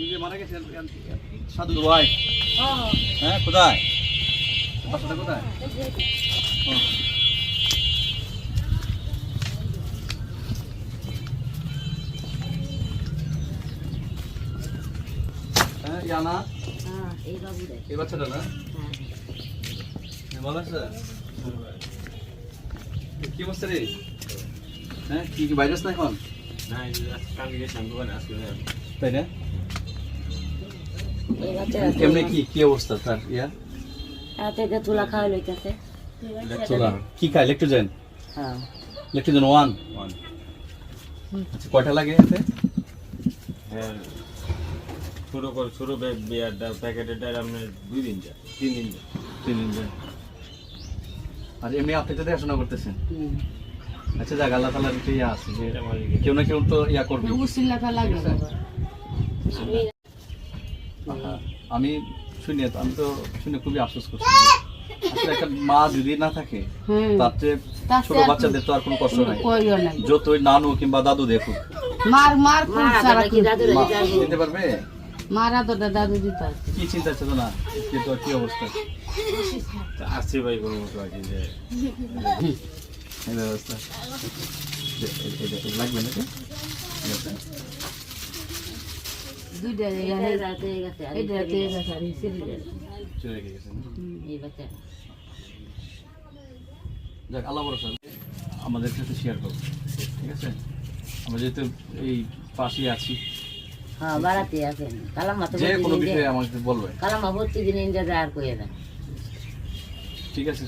নিজে মারা গেছে সাধু ভাই। হ্যাঁ কোথায়? বাসাটা কোথায়? হ্যাঁ ইয়ানা হ্যাঁ এই বাচ্চাটা না? হ্যাঁ ভালো আছে? কি অবস্থা রে? হ্যাঁ কি কি ভাইরাস না এখন? তাই না এই বাচ্চা কেমনে কি কি অবস্থা তার ইয়া? যে তুলা খাওয়া লইতেছে। চলা কি খায়? লেকটোজেন হ্যাঁ। লেকটোজেন ওয়ান আচ্ছা কয়টা লাগে এতে? ছোট করে ছোট বিয়ারটা প্যাকেটের ডাল আপনার দুই দিন যায় তিন দিন যায় তিন দিন যায়। আর এমনি আপনি তো দেখাশোনা করতেছেন? আচ্ছা যাক আল্লাহ তালার ইয়া আছে যে কেউ না কেউ তো ইয়া করবে আমি শুনে তো আমি তো শুনে খুবই আফসোস করছি। আসলে একটা মা যদি না থাকে তার চেয়ে ছোট বাচ্চাদের তো আর কোনো কষ্ট নাই। যতই নানু কিংবা দাদু দেখুক। মার মার কি দিতে পারবে? মারা তো দাদু দিত কি চিন্তা ছিল না যে তোর কি অবস্থা? আসছে ভাই কোনো মতো আর কি যে এই ব্যবস্থা। লাগবে নাকি। দুইটা এই রাতে গেছে আর রাতে গেছে আর এই সিরিয়াল চলে গেছে এই বাচ্চা যাক আল্লাহ ভরসা আমাদের সাথে শেয়ার করব ঠিক আছে আমরা যেহেতু এই পাশেই আছি হ্যাঁ বাড়াতে আছেন কালামা তো যে কোনো বিষয়ে আমাকে বলবে কালামা প্রতিদিন ইন্ডিয়া যায় আর কইয়া দেন ঠিক আছে?